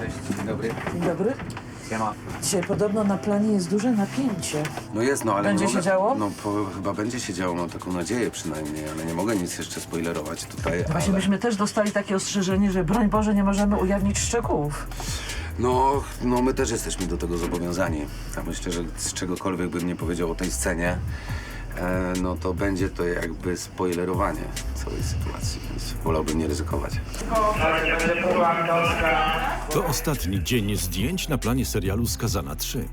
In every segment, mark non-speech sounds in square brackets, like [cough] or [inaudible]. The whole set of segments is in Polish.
Cześć, dzień dobry. Dzień dobry. Siema. Dzisiaj podobno na planie jest duże napięcie. No jest, no ale Będzie nie się mogę, działo? No po, chyba będzie się działo, mam taką nadzieję przynajmniej, ale nie mogę nic jeszcze spoilerować tutaj. Właśnie ale... myśmy też dostali takie ostrzeżenie, że broń Boże nie możemy ujawnić szczegółów. No, no my też jesteśmy do tego zobowiązani. A myślę, że z czegokolwiek bym nie powiedział o tej scenie, no to będzie to jakby spoilerowanie całej sytuacji, więc wolałbym nie ryzykować. To ostatni dzień zdjęć na planie serialu Skazana 3.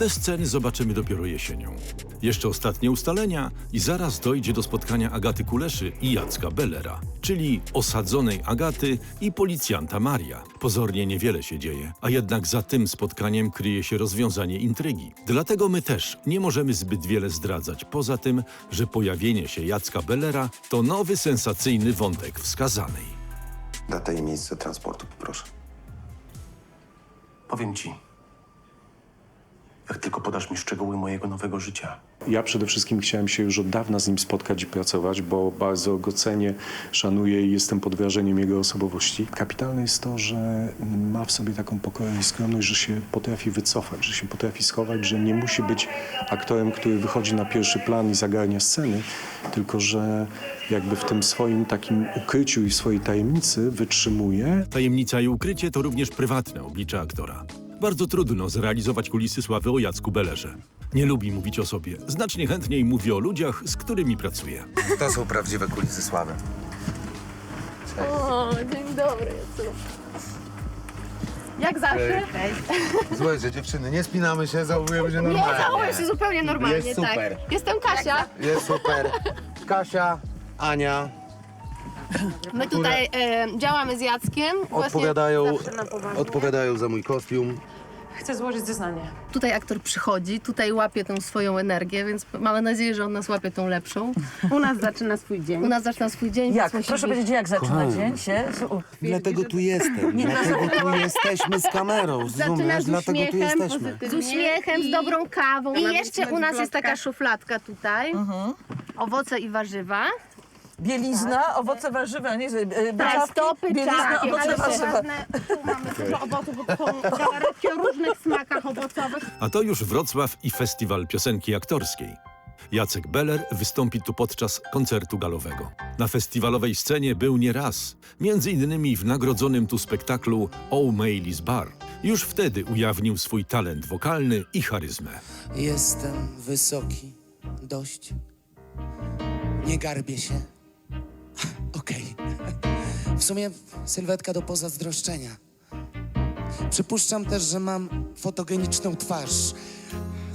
Te sceny zobaczymy dopiero jesienią. Jeszcze ostatnie ustalenia i zaraz dojdzie do spotkania Agaty Kuleszy i Jacka Bellera, czyli osadzonej Agaty i policjanta Maria. Pozornie niewiele się dzieje, a jednak za tym spotkaniem kryje się rozwiązanie intrygi. Dlatego my też nie możemy zbyt wiele zdradzać, poza tym, że pojawienie się Jacka Bellera to nowy sensacyjny wątek w Skazanej. Datę i miejsce transportu, poproszę. Powiem ci. Tylko podasz mi szczegóły mojego nowego życia. Ja przede wszystkim chciałem się już od dawna z nim spotkać i pracować, bo bardzo go cenię, szanuję i jestem pod wrażeniem jego osobowości. Kapitalne jest to, że ma w sobie taką pokorę i skromność, że się potrafi wycofać, że się potrafi schować, że nie musi być aktorem, który wychodzi na pierwszy plan i zagarnia sceny, tylko że jakby w tym swoim takim ukryciu i swojej tajemnicy wytrzymuje, Tajemnica i ukrycie to również prywatne oblicze aktora. Bardzo trudno zrealizować kulisy sławy o Jacku Belerze. Nie lubi mówić o sobie. Znacznie chętniej mówi o ludziach, z którymi pracuje. To są prawdziwe kulisy sławy. O, dzień dobry. Jezu. Jak zawsze? Słuchajcie, dziewczyny, nie spinamy się, zachowujemy się Nie, normalnie. zachowuję się zupełnie normalnie, Jest super. tak. Jestem Kasia. Jest super. Kasia, Ania My tutaj e, działamy z Jackiem. Właśnie odpowiadają, zawsze na poważnie. odpowiadają za mój kostium. Chcę złożyć zeznanie. Tutaj aktor przychodzi, tutaj łapie tą swoją energię, więc mamy nadzieję, że on nas łapie tą lepszą. U nas zaczyna swój dzień. U nas zaczyna swój dzień, Jak? więc musi Proszę być... powiedzieć, jak zaczyna dzień się? Dlatego tu jestem. Dlatego tu jesteśmy z kamerą, Zaczyna rozumiesz? z Dlatego tu uśmiechem, jesteśmy. pozytywnie. Z uśmiechem, z dobrą kawą. I jeszcze u nas jest taka szufladka tutaj. Owoce i warzywa. Bielizna, owoce warzywa, nie? e, Beczawki, stopy, bielizna, czapki, owoce Ale warzywa. ważne, tu mamy dużo owoców, bo to są galaretki o różnych smakach owocowych. A to już Wrocław i Festiwal Piosenki Aktorskiej. Jacek Beller wystąpi tu podczas koncertu galowego. Na festiwalowej scenie był nie raz, między innymi w nagrodzonym tu spektaklu O'Malley's Bar. Już wtedy ujawnił swój talent wokalny i charyzmę. Jestem wysoki, dość. Nie garbię się. W sumie sylwetka do pozazdroszczenia. Przypuszczam też, że mam fotogeniczną twarz.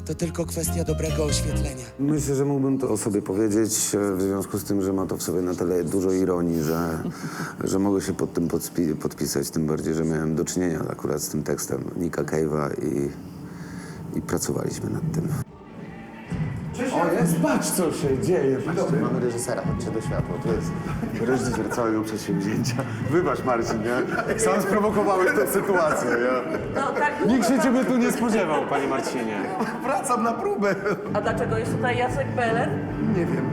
To tylko kwestia dobrego oświetlenia. Myślę, że mógłbym to o sobie powiedzieć, e, w związku z tym, że ma to w sobie na tyle dużo ironii, że, [laughs] że mogę się pod tym podspi- podpisać, tym bardziej, że miałem do czynienia akurat z tym tekstem Nika Cave'a i, i pracowaliśmy nad tym. Patrz co się dzieje. Patrzcie, mamy reżysera, chodźcie do światła. Tu jest reżyser całego przedsięwzięcia. Wybacz Marcin, nie? Sam sprowokowałeś tę sytuację, nie? No, tak, nikt się ciebie tu nie spodziewał, panie Marcinie. Wracam na próbę. A dlaczego jest tutaj Jacek Beller? Nie wiem.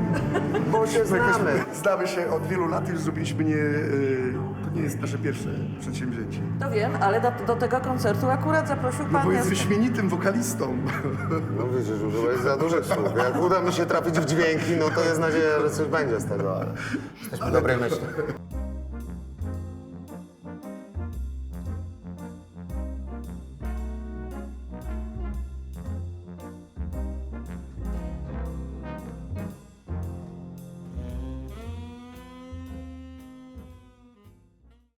Bo się znamy. Znamy się od wielu lat i już zrobiliśmy nie... y, To nie jest nasze pierwsze przedsięwzięcie. To wiem, ale do, do tego koncertu akurat zaprosił No pan bo jest Jacek. wyśmienitym wokalistą. No widzisz, użyłeś za dużych słów. Jak uda mi się trafić w dźwięki, no to jest nadzieja, że coś będzie z tego, ale jesteśmy dobrej myśli.